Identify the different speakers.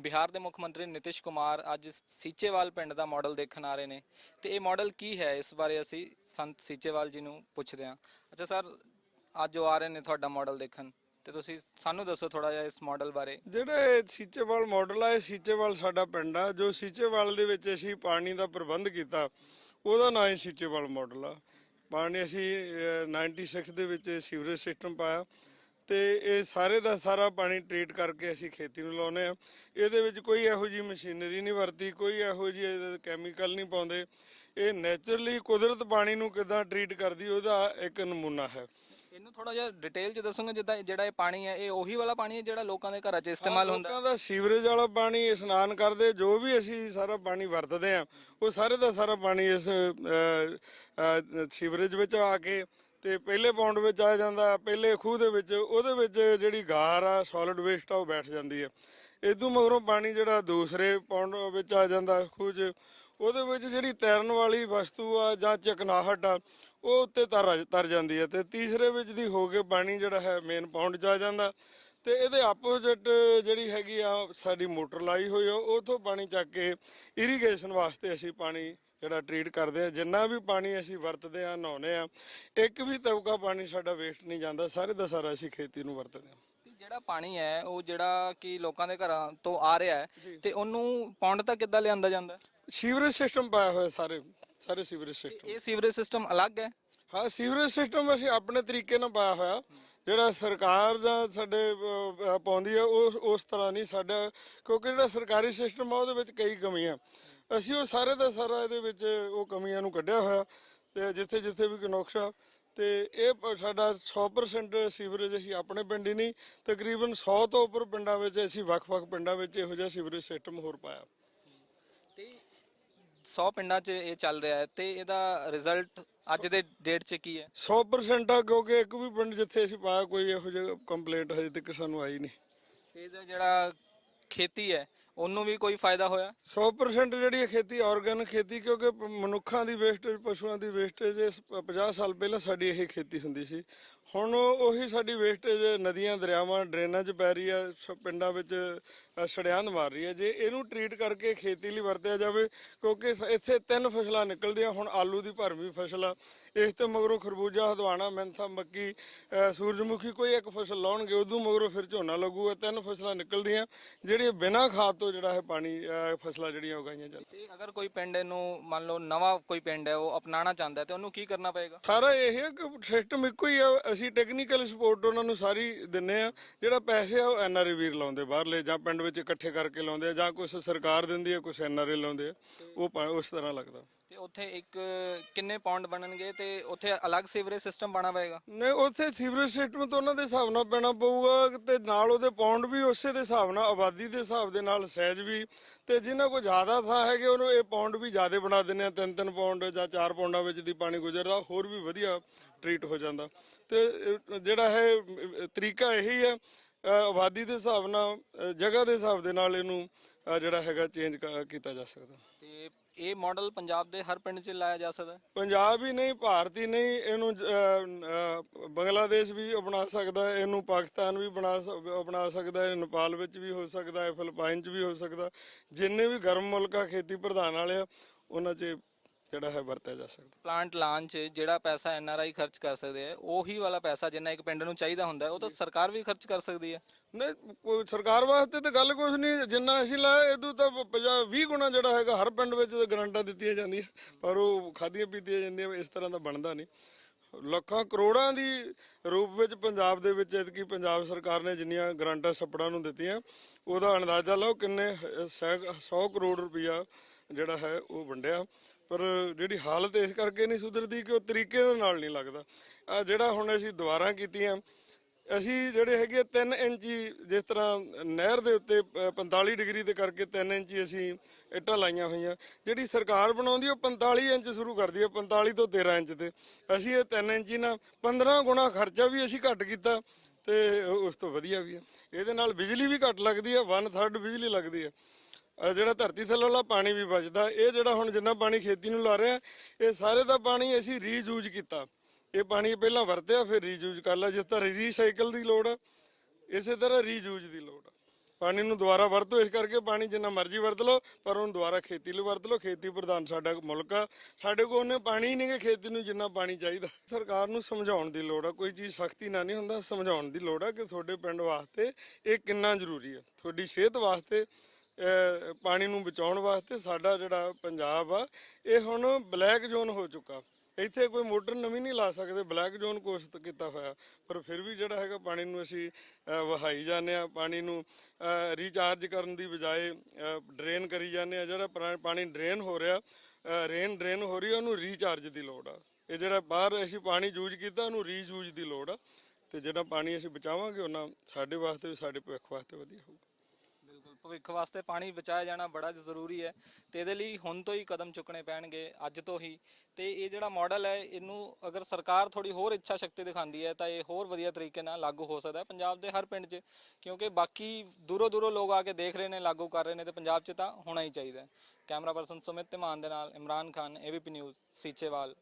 Speaker 1: ਬਿਹਾਰ ਦੇ ਮੁੱਖ ਮੰਤਰੀ ਨਿਤਿਸ਼ ਕੁਮਾਰ ਅੱਜ ਸੀਚੇਵਾਲ ਪਿੰਡ ਦਾ ਮਾਡਲ ਦੇਖਣ ਆ ਰਹੇ ਨੇ। ਤੇ ਇਹ ਮਾਡਲ ਕੀ ਹੈ? ਇਸ ਬਾਰੇ ਅਸੀਂ ਸੰਤ ਸੀਚੇਵਾਲ ਜੀ ਨੂੰ ਪੁੱਛਦੇ ਹਾਂ। ਅੱਛਾ ਸਰ ਅੱਜ ਉਹ ਆ ਰਹੇ ਨੇ ਤੁਹਾਡਾ ਮਾਡਲ ਦੇਖਣ। ਤੇ ਤੁਸੀਂ ਸਾਨੂੰ ਦੱਸੋ ਥੋੜਾ ਜਿਹਾ ਇਸ ਮਾਡਲ ਬਾਰੇ।
Speaker 2: ਜਿਹੜਾ ਸੀਚੇਵਾਲ ਮਾਡਲ ਆ ਇਹ ਸੀਚੇਵਾਲ ਸਾਡਾ ਪਿੰਡ ਆ। ਜੋ ਸੀਚੇਵਾਲ ਦੇ ਵਿੱਚ ਅਸੀਂ ਪਾਣੀ ਦਾ ਪ੍ਰਬੰਧ ਕੀਤਾ ਉਹਦਾ ਨਾਂ ਹੀ ਸੀਚੇਵਾਲ ਮਾਡਲ ਆ। ਪਾਣੀ ਅਸੀਂ ਅਹ, 96 ਦੇ ਵਿੱਚ ਸੀਵਰੇਜ ਸਿਸਟਮ ਪਾਇਆ। ਤੇ ਇਹ ਸਾਰੇ ਦਾ ਸਾਰਾ ਪਾਣੀ ਟ੍ਰੀਟ ਕਰਕੇ ਅਸੀਂ ਖੇਤੀ ਨੂੰ ਲਾਉਨੇ ਆ ਇਹਦੇ ਵਿੱਚ ਕੋਈ ਇਹੋ ਜੀ ਮਸ਼ੀਨਰੀ ਨਹੀਂ ਵਰਤੀ ਕੋਈ ਇਹੋ ਜੀ ਕੈਮੀਕਲ ਨਹੀਂ ਪਾਉਂਦੇ। ਇਹ ਨੇਚਰਲੀ ਕੁਦਰਤ ਪਾਣੀ ਨੂੰ ਕਿਦਾਂ ਟ੍ਰੀਟ ਕਰਦੀ ਉਹਦਾ ਇੱਕ ਨਮੂਨਾ ਹੈ।
Speaker 1: ਇਹਨੂੰ ਥੋੜਾ ਜਿਹਾ ਡਿਟੇਲ ਚ ਦੱਸੋਗੇ ਜਿੱਦਾਂ ਜਿਹੜਾ ਇਹ ਪਾਣੀ ਹੈ ਇਹ ਉਹੀ ਵਾਲਾ ਪਾਣੀ ਹੈ ਜਿਹੜਾ ਲੋਕਾਂ ਦੇ ਘਰਾਂ 'ਚ ਇਸਤੇਮਾਲ ਹੁੰਦਾ?
Speaker 2: ਲੋਕਾਂ ਦਾ ਸੀਵਰੇਜ ਵਾਲਾ ਪਾਣੀ ਇਸ਼ਨਾਨ ਕਰਦੇ ਜੋ ਵੀ ਅਸੀਂ ਸਾਰਾ ਪਾਣੀ ਵਰਤਦੇ ਆ ਉਹ ਸਾਰੇ ਦਾ ਸਾਰਾ ਪਾਣੀ ਇਸ ਸੀਵਰੇਜ ਵਿੱਚ ਆ ਕੇ ਤੇ ਪਹਿਲੇ ਪੌਂਡ ਵਿੱਚ ਆ ਜਾਂਦਾ, ਪਹਿਲੇ ਖੂਹ ਦੇ ਵਿੱਚ, ਉਹਦੇ ਵਿੱਚ ਜਿਹੜੀ ਗਾਰ ਆ ਸੋਲਿਡ ਵੇਸਟ ਆ, ਉਹ ਬੈਠ ਜਾਂਦੀ ਹੈ ਇਦੋਂ ਮਗਰੋਂ ਪਾਣੀ ਜਿਹੜਾ ਦੂਸਰੇ ਪੌਂਡ ਵਿੱਚ ਆ ਜਾਂਦਾ ਖੂਹ 'ਚ, ਉਹਦੇ ਵਿੱਚ ਜਿਹੜੀ ਤੈਰਨ ਵਾਲੀ ਵਸਤੂ ਆ ਜਾਂ ਚਕਨਾਹਟ ਆ, ਉਹ ਉੱਤੇ ਤਰ ਤਰ ਜਾਂਦੀ ਹੈ ਤੇ ਤੀਸਰੇ ਵਿੱਚ ਦੀ ਹੋ ਕੇ ਪਾਣੀ ਜਿਹੜਾ ਹੈ ਮੇਨ ਪੌਂਡ 'ਚ ਆ ਜਾਂਦਾ। ਤੇ ਇਹਦੇ ਆਪੋਜ਼ਿਟ ਜਿਹੜੀ ਹੈਗੀ ਆ, ਸਾਡੀ ਮੋਟਰ ਲਾਈ ਹੋਈ ਆ ਉਥੋਂ ਪਾਣੀ ਚੱਕ ਕੇ ਇਰੀਗੇਸ਼ਨ ਵਾਸਤੇ ਅਸੀਂ ਪਾਣੀ ਜਿਹੜਾ ਟ੍ਰੀਟ ਕਰਦੇ ਆ ਜਿੰਨਾ ਵੀ ਪਾਣੀ ਅਸੀਂ ਵਰਤਦੇ ਆ ਨਹਾਉਨੇ ਆ ਇੱਕ ਵੀ ਤਵਕਾ ਪਾਣੀ ਸਾਡਾ ਵੇਸਟ ਨਹੀਂ ਜਾਂਦਾ ਸਾਰੇ ਦਾ ਸਾਰਾ ਅਸੀਂ ਖੇਤੀ ਨੂੰ ਵਰਤਦੇ ਆ।
Speaker 1: ਤੇ ਜਿਹੜਾ ਪਾਣੀ ਹੈ ਉਹ ਜਿਹੜਾ ਕਿ ਲੋਕਾਂ ਦੇ ਘਰਾਂ ਤੋਂ ਆ ਰਿਹਾ ਹੈ ਤੇ ਉਹਨੂੰ ਪੌਂਡ ਤੱਕ ਕਿੱਦਾਂ ਲਿਆਂਦਾ ਜਾਂਦਾ ਹੈ?
Speaker 2: ਸੀਵਰੇਜ ਸਿਸਟਮ ਪਾਇਆ ਹੋਇਆ ਸਾਰੇ ਸਾਰੇ ਸੀਵਰੇਜ ਸਿਸਟਮ
Speaker 1: ਇਹ ਸੀਵਰੇਜ ਸਿਸਟਮ ਅਲੱਗ ਹੈ?
Speaker 2: ਹਾਂ ਸੀਵਰੇਜ ਸਿਸਟਮ ਅਸੀਂ ਆਪਣੇ ਤਰੀਕੇ ਨਾਲ ਪਾਇਆ ਹੋਇਆ। ਜਿਹੜਾ ਸਰਕਾਰ ਦਾ ਸਾਡੇ ਅਹ, ਅਹ, ਪਾਉਂਦੀ ਆ ਉਸ ਉਸ ਤਰ੍ਹਾਂ ਨਹੀਂ ਸਾਡਾ ਕਿਉਂਕਿ ਜਿਹੜਾ ਸਰਕਾਰੀ ਸਿਸਟਮ ਆ ਉਹਦੇ ਵਿੱਚ ਕਈ ਕਮੀਆਂ। ਅਸੀਂ ਉਹ ਸਾਰੇ ਦਾ ਸਾਰਾ ਇਹਦੇ ਵਿੱਚ ਉਹ ਕਮੀਆਂ ਨੂੰ ਕੱਢਿਆ ਹੋਇਆ ਤੇ ਜਿੱਥੇ ਜਿੱਥੇ ਵੀ ਕੋਈ ਨੁਕਸਾ ਤੇ ਇਹ ਸਾਡਾ 100% ਸੀਵਰੇਜ ਅਸੀਂ ਆਪਣੇ ਪਿੰਡ ਹੀ ਨਹੀਂ ਤਕਰੀਬਨ 100 ਤੋਂ ਉੱਪਰ ਪਿੰਡਾਂ ਵਿੱਚ ਅਸੀਂ ਵੱਖ-ਵੱਖ ਪਿੰਡਾਂ ਵਿੱਚ ਇਹੋ ਜਿਹਾ ਸੀਵਰੇਜ ਸਿਸਟਮ ਹੋਰ ਪਾਇਆ।
Speaker 1: ਤੇ 100 ਪਿੰਡਾਂ 'ਚ ਇਹ ਚੱਲ ਰਿਹਾ ਹੈ ਤੇ ਇਹਦਾ ਰਿਜ਼ਲਟ ਅੱਜ ਦੇ ਡੇਟ 'ਚ ਕੀ ਹੈ?
Speaker 2: 100% ਆ ਕਿਉਂਕਿ ਇੱਕ ਵੀ ਪਿੰਡ ਜਿੱਥੇ ਅਸੀਂ ਪਾਇਆ ਕੋਈ ਇਹੋ ਜਿਹਾ ਕੰਪਲੇਂਟ ਹਜੇ ਤੱਕ ਸਾਨੂੰ ਆਈ ਨਹੀਂ।
Speaker 1: ਤੇ ਇਹਦਾ ਜਿਹੜਾ ਖੇਤੀ ਹੈ ਉਹਨੂੰ ਵੀ ਕੋਈ ਫਾਇਦਾ ਹੋਇਆ?
Speaker 2: 100% ਜਿਹੜੀ ਇਹ ਖੇਤੀ ਆਰਗੈਨਿਕ ਖੇਤੀ, ਕਿਉਂਕਿ ਪ- ਮਨੁੱਖਾਂ ਦੀ ਵੇਸਟੇਜ ਪਸ਼ੂਆਂ ਦੀ ਵੇਸਟੇਜ ਇਸ 50 ਸਾਲ ਪਹਿਲਾਂ ਸਾਡੀ ਇਹ ਖੇਤੀ ਹੁੰਦੀ ਸੀ ਹੁਣ ਉਹੀ ਸਾਡੀ ਵੇਸਟੇਜ ਨਦੀਆਂ ਦਰਿਆਵਾਂ ਡਰੇਨਾਂ 'ਚ ਪੈ ਰਹੀ ਆ ਸ- ਪਿੰਡਾਂ ਵਿੱਚ ਅ, ਛੜਿਆਂਦ ਮਾਰ ਰਹੀ ਹੈ ਜੇ ਇਹਨੂੰ ਟ੍ਰੀਟ ਕਰਕੇ ਖੇਤੀ ਲਈ ਵਰਤਿਆ ਜਾਵੇ ਕਿਉਂਕਿ ਸ- ਇੱਥੇ ਤਿੰਨ ਫਸਲਾਂ ਨਿਕਲਦੀਆਂ ਹੁਣ ਆਲੂ ਦੀ ਭਰਵੀਂ ਫਸਲ ਆ। ਇਸ ਤੇ ਮਗਰੋਂ ਖਰਬੂਜਾ ਹਦਵਾਣਾ ਮੈਂਥਾ ਮੱਕੀ ਅ, ਸੂਰਜਮੁਖੀ ਕੋਈ ਇੱਕ ਫਸਲ ਲਾਉਣਗੇ ਉਦੋਂ ਮਗਰੋਂ ਫਿਰ ਝੋਨਾ ਲੱਗੂਗਾ ਤਿੰਨ ਫਸਲਾਂ ਨਿਕਲਦੀਆਂ ਜਿਹੜੀਆਂ ਬਿਨਾਂ ਖਾਦ ਤੋਂ ਜਿਹੜਾ ਹੈ ਪਾਣੀ ਅ, ਫਸਲਾਂ ਜਿਹੜੀਆਂ ਉਗਾਈਆਂ ਜਾਂਦੀਆਂ
Speaker 1: ਤੇ ਅਗਰ ਕੋਈ ਪਿੰਡ ਇਹਨੂੰ ਮੰਨ ਲਓ ਨਵਾਂ ਕੋਈ ਪਿੰਡ ਹੈ ਉਹ ਅਪਣਾਉਣਾ ਚਾਹੁੰਦਾ ਹੈ ਤੇ ਉਹਨੂੰ ਕੀ ਕਰਨਾ ਪਏਗਾ?
Speaker 2: ਸਾਰਾ ਇਹ ਹੈ ਕਿ ਸਿਸਟਮ ਇੱਕੋ ਹੀ ਆ ਅਸੀਂ ਟੈਕਨੀਕਲ ਸਪੋਰਟ ਉਹਨਾਂ ਨੂੰ ਸਾਰੀ ਦਿੰਨੇ ਆ ਜਿਹੜਾ ਪੈਸੇ ਆ ਉਹ ਐਨਆਰਏ ਵੀਰ ਲਾਉਂਦੇ ਬਾਹਰਲੇ ਜਾਂ ਪਿੰਡ ਵਿੱਚ ਇਕੱਠੇ ਕਰਕੇ ਲਾਉਂਦੇ ਆ ਜਾਂ ਕੁਝ ਸਰਕਾਰ ਦਿੰਦੀ ਆ ਕੁਝ ਐਨਆਰਏ ਲਾਉਂਦੇ ਆ। ਉਹ ਪਾ- ਉਸ ਤਰ੍ਹਾਂ ਲੱਗਦਾ।
Speaker 1: ਤੇ ਉੱਥੇ ਇੱਕ ਕਿੰਨੇ ਪੌਂਡ ਬਣਨਗੇ ਤੇ ਉੱਥੇ ਅਲੱਗ ਸੀਵਰੇਜ ਸਿਸਟਮ ਬਣਾ ਪਏਗਾ?
Speaker 2: ਨਹੀਂ ਉੱਥੇ ਸੀਵਰੇਜ ਸਿਸਟਮ ਤਾਂ ਉਹਨਾਂ ਦੇ ਹਿਸਾਬ ਨਾਲ ਪੈਣਾ ਪਊਗਾ ਤੇ ਨਾਲ ਉਹਦੇ ਪੌਂਡ ਵੀ ਉਸੇ ਦੇ ਹਿਸਾਬ ਨਾਲ ਆਬਾਦੀ ਦੇ ਹਿਸਾਬ ਦੇ ਨਾਲ ਸਾਈਜ਼ ਵੀ। ਤੇ ਜਿਨ੍ਹਾਂ ਕੋਲ ਜ਼ਿਆਦਾ ਥਾਂ ਹੈਗੇ ਉਹਨੂੰ ਇਹ ਪੌਂਡ ਵੀ ਜ਼ਿਆਦਾ ਬਣਾ ਦਿੰਦੇ ਆ ਤਿੰਨ ਤਿੰਨ ਪੌਂਡ ਜਾਂ ਚਾਰ ਪੌਂਡਾਂ ਵਿੱਚ ਦੀ ਪਾਣੀ ਗੁਜ਼ਰਦਾ ਹੋਰ ਵੀ ਵਧੀਆ ਟ੍ਰੀਟ ਹੋ ਜਾਂਦਾ। ਤੇ ਜਿਹੜਾ ਹੈ ਤਰੀਕਾ ਇਹੀ ਹੈ ਆਬਾਦੀ ਦੇ ਹਿਸਾਬ ਨਾਲ ਜਗ੍ਹਾ ਦੇ ਹਿਸਾਬ ਦੇ ਨਾਲ ਇਹਨੂੰ ਜਿਹੜਾ ਹੈਗਾ ਚੇਂਜ ਕੀਤਾ ਜਾ ਸਕਦਾ।
Speaker 1: ਤੇ ਇਹ ਮਾਡਲ ਪੰਜਾਬ ਦੇ ਹਰ ਪਿੰਡ 'ਚ ਲਾਇਆ ਜਾ ਸਕਦਾ?
Speaker 2: ਪੰਜਾਬ ਹੀ ਨਹੀਂ ਭਾਰਤ ਹੀ ਨਹੀਂ ਇਹਨੂੰ ਬੰਗਲਾਦੇਸ਼ ਵੀ ਅਪਣਾ ਸਕਦਾ ਇਹਨੂੰ ਪਾਕਿਸਤਾਨ ਵੀ ਬਣਾ ਅਪਣਾ ਸਕਦਾ ਹੈ ਨੇਪਾਲ ਵਿੱਚ ਵੀ ਹੋ ਸਕਦਾ ਹੈ ਫਿਲੀਪਾਈਨ 'ਚ ਵੀ ਹੋ ਸਕਦਾ। ਜਿੰਨੇ ਵੀ ਗਰਮ ਮੁਲਕ ਆ ਖੇਤੀ ਪ੍ਰਧਾਨ ਵਾਲੇ ਆ ਉਹਨਾਂ 'ਚ ਜਿਹੜਾ ਹੈ ਵਰਤਿਆ ਜਾ ਸਕਦਾ।
Speaker 1: ਪਲਾਂਟ ਲਾਉਣ 'ਚ ਜਿਹੜਾ ਪੈਸਾ ਐਨਆਰਆਈ ਖਰਚ ਕਰ ਸਕਦੇ ਆ ਉਹੀ ਵਾਲਾ ਪੈਸਾ ਜਿੰਨਾ ਇੱਕ ਪਿੰਡ ਨੂੰ ਚਾਹੀਦਾ ਹੁੰਦਾ ਹੈ, ਉਹ ਤਾਂ ਸਰਕਾਰ ਵੀ ਖਰਚ ਕਰ ਸਕਦੀ ਹੈ
Speaker 2: ਨਹੀਂ ਕੋਈ ਸਰਕਾਰ ਵਾਸਤੇ ਤਾਂ ਗੱਲ ਕੁਝ ਨਹੀਂ ਜਿੰਨਾ ਅਸੀਂ ਲਾਇਆ ਇਦੋਂ ਤਾਂ 50 20 ਗੁਣਾ ਜਿਹੜਾ ਹੈਗਾ ਹਰ ਪਿੰਡ ਵਿੱਚ ਤਾਂ ਗਰੰਟਾਂ ਦਿੱਤੀਆਂ ਜਾਂਦੀਆਂ ਪਰ ਉਹ ਖਾਦੀਆਂ ਪੀਤੀਆਂ ਜਾਂਦੀਆਂ ਇਸ ਤਰ੍ਹਾਂ ਦਾ ਬਣਦਾ ਨਹੀਂ। ਲੱਖਾਂ ਕਰੋੜਾਂ ਦੀ ਰੂਪ ਵਿੱਚ ਪੰਜਾਬ ਦੇ ਵਿੱਚ ਇਤਕੀ ਪੰਜਾਬ ਸਰਕਾਰ ਨੇ ਜਿੰਨੀਆਂ ਗਰੰਟਾਂ ਸੱਪੜਾਂ ਨੂੰ ਦਿੱਤੀਆਂ ਉਹਦਾ ਅੰਦਾਜ਼ਾ ਲਾਓ ਕਿੰਨੇ 100 ਕਰੋੜ ਰੁਪਇਆ ਜਿਹੜਾ ਹੈ ਉਹ ਵੰਡਿਆ। ਪਰ ਜਿਹੜੀ ਹਾਲਤ ਇਸ ਕਰਕੇ ਨਹੀਂ ਸੁਧਰਦੀ ਕਿ ਉਹ ਤਰੀਕੇ ਦੇ ਨਾਲ ਨਹੀਂ ਲੱਗਦਾ। ਆ ਜਿਹੜਾ ਹੁਣ ਅਸੀਂ ਦੁਬਾਰਾ ਕੀਤੀਆਂ ਅਸੀਂ ਜਿਹੜੇ ਹੈਗੇ 3 ਇੰਚੀ ਜਿਸ ਤਰ੍ਹਾਂ ਨਹਿਰ ਦੇ ਉੱਤੇ ਅ, 45 ਡਿਗਰੀ ਤੇ ਕਰਕੇ 3 ਇੰਚੀ ਅਸੀਂ ਇੱਟਾਂ ਲਾਈਆਂ ਹੋਈਆਂ। ਜਿਹੜੀ ਸਰਕਾਰ ਬਣਾਉਂਦੀ ਉਹ 45 ਇੰਚ ਸ਼ੁਰੂ ਕਰਦੀ ਹੈ 45 ਤੋਂ 13 ਇੰਚ ਤੇ। ਅਸੀਂ ਇਹ 3 ਇੰਚੀ ਨਾਲ 15 ਗੁਣਾ ਖਰਚਾ ਵੀ ਅਸੀਂ ਘੱਟ ਕੀਤਾ ਤੇ ਉਸ ਤੋਂ ਵਧੀਆ ਵੀ ਹੈ ਇਹਦੇ ਨਾਲ ਬਿਜਲੀ ਵੀ ਘੱਟ ਲੱਗਦੀ ਹੈ 1/3 ਬਿਜਲੀ ਲੱਗਦੀ ਹੈ ਅਹ ਜਿਹੜਾ ਧਰਤੀ ਥੱਲੇ ਵਾਲਾ ਪਾਣੀ ਵੀ ਬਚਦਾ, ਇਹ ਜਿਹੜਾ ਹੁਣ ਜਿੰਨਾ ਪਾਣੀ ਖੇਤੀ ਨੂੰ ਲਾ ਰਿਹਾ, ਇਹ ਸਾਰੇ ਦਾ ਪਾਣੀ ਅਸੀਂ ਰੀਯੂਜ਼ ਕੀਤਾ। ਇਹ ਪਾਣੀ ਪਹਿਲਾਂ ਵਰਤਿਆ, ਫਿਰ ਰੀਯੂਜ਼ ਕਰ ਲਿਆ, ਜਿਸ ਤਰ੍ਹਾਂ ਰੀਸਾਈਕਲ ਦੀ ਲੋੜ ਆ, ਇਸੇ ਤਰ੍ਹਾਂ ਰੀਯੂਜ਼ ਦੀ ਲੋੜ ਆ। ਪਾਣੀ ਨੂੰ ਦੁਬਾਰਾ ਵਰਤੋ, ਇਸ ਕਰਕੇ ਪਾਣੀ ਜਿੰਨਾ ਮਰਜ਼ੀ ਵਰਤ ਲਓ, ਪਰ ਉਹਨੂੰ ਦੁਬਾਰਾ ਖੇਤੀ ਲਈ ਵਰਤ ਲਓ। ਖੇਤੀ ਪ੍ਰਧਾਨ ਸਾਡਾ ਮੁਲਕ ਆ, ਸਾਡੇ ਕੋਲ ਉਹਨੇ ਪਾਣੀ ਨਹੀਂ ਕਿ ਖੇਤੀ ਨੂੰ ਜਿੰਨਾ ਪਾਣੀ ਚਾਹੀਦਾ। ਸਰਕਾਰ ਨੂੰ ਸਮਝਾਉਣ ਦੀ ਲੋੜ ਆ, ਕੋਈ ਚੀਜ਼ ਸਖਤੀ ਨਾਲ ਨਹੀਂ ਹੁੰਦਾ, ਸਮਝਾਉਣ ਦੀ ਲੋੜ ਆ ਕਿ ਤੁਹਾਡੇ ਪਿੰਡ ਵਾਸਤੇ ਇਹ ਕਿੰਨਾ ਜ਼ਰੂਰੀ ਆ। ਤੁਹਾਡੀ ਸਿਹਤ ਵਾਸਤੇ ਪਾਣੀ ਨੂੰ ਬਚਾਉਣ ਵਾਸਤੇ ਸਾਡਾ ਜਿਹੜਾ ਪੰਜਾਬ ਆ, ਇਹ ਹੁਣ ਬਲੈਕ ਜ਼ੋਨ ਹੋ ਚੁੱਕਾ। ਇੱਥੇ ਕੋਈ ਮੋਟਰ ਨਵੀਂ ਨਹੀਂ ਲਾ ਸਕਦੇ, ਬਲੈਕ ਜ਼ੋਨ ਘੋਸ਼ਿਤ ਕੀਤਾ ਹੋਇਆ। ਪਰ ਫਿਰ ਵੀ ਜਿਹੜਾ ਹੈਗਾ ਪਾਣੀ ਨੂੰ ਅਸੀਂ ਵਹਾਈ ਜਾਂਦੇ ਆ ਪਾਣੀ ਨੂੰ ਰੀਚਾਰਜ ਕਰਨ ਦੀ ਬਜਾਏ ਡਰੇਨ ਕਰੀ ਜਾਂਦੇ ਆ ਜਿਹੜਾ ਪਰਾ- ਪਾਣੀ ਡਰੇਨ ਹੋ ਰਿਹਾ ਰੇਨ ਡਰੇਨ ਹੋ ਰਹੀ ਆ ਉਹਨੂੰ ਰੀਚਾਰਜ ਦੀ ਲੋੜ ਆ। ਇਹ ਜਿਹੜਾ ਬਾਹਰ ਅਸੀਂ ਪਾਣੀ ਯੂਜ਼ ਕੀਤਾ, ਉਹਨੂੰ ਰੀਯੂਜ਼ ਦੀ ਲੋੜ ਆ। ਤੇ ਜਿਹੜਾ ਪਾਣੀ ਅਸੀਂ ਬਚਾਵਾਂਗੇ, ਉਹਨਾਂ ਸਾਡੇ ਵਾਸਤੇ ਵੀ, ਸਾਡੇ ਭਵਿੱਖ ਵਾਸਤੇ ਵਧੀਆ ਹੋਊਗਾ।
Speaker 1: ਭਵਿੱਖ ਵਾਸਤੇ ਪਾਣੀ ਬਚਾਇਆ ਜਾਣਾ ਬੜਾ ਜ਼ਰੂਰੀ ਹੈ ਤੇ ਇਹਦੇ ਲਈ ਹੁਣ ਤੋਂ ਹੀ ਕਦਮ ਚੁੱਕਣੇ ਪੈਣਗੇ, ਅੱਜ ਤੋਂ ਹੀ। ਤੇ ਇਹ ਜਿਹੜਾ ਮਾਡਲ ਹੈ, ਇਹਨੂੰ ਅਗਰ ਸਰਕਾਰ ਥੋੜੀ ਹੋਰ ਇੱਛਾ ਸ਼ਕਤੀ ਦਿਖਾਉਂਦੀ ਹੈ, ਤਾਂ ਇਹ ਹੋਰ ਵਧੀਆ ਤਰੀਕੇ ਨਾਲ ਲਾਗੂ ਹੋ ਸਕਦਾ ਹੈ ਪੰਜਾਬ ਦੇ ਹਰ ਪਿੰਡ 'ਚ। ਕਿਉਂਕਿ ਬਾਕੀ ਦੂਰੋਂ ਦੂਰੋਂ ਲੋਕ ਆ ਕੇ ਦੇਖ ਰਹੇ ਨੇ, ਲਾਗੂ ਕਰ ਰਹੇ ਨੇ ਤੇ ਪੰਜਾਬ 'ਚ ਤਾਂ ਹੋਣਾ ਹੀ ਚਾਹੀਦਾ ਹੈ। ਕੈਮਰਾ ਪਰਸਨ ਸੁਮਿਤ ਧਮਾਨ ਦੇ ਨਾਲ, ਇਮਰਾਨ ਖਾਨ ਏਬੀਪੀ ਨਿਊਜ਼ ਸੀਚੇਵਾਲ।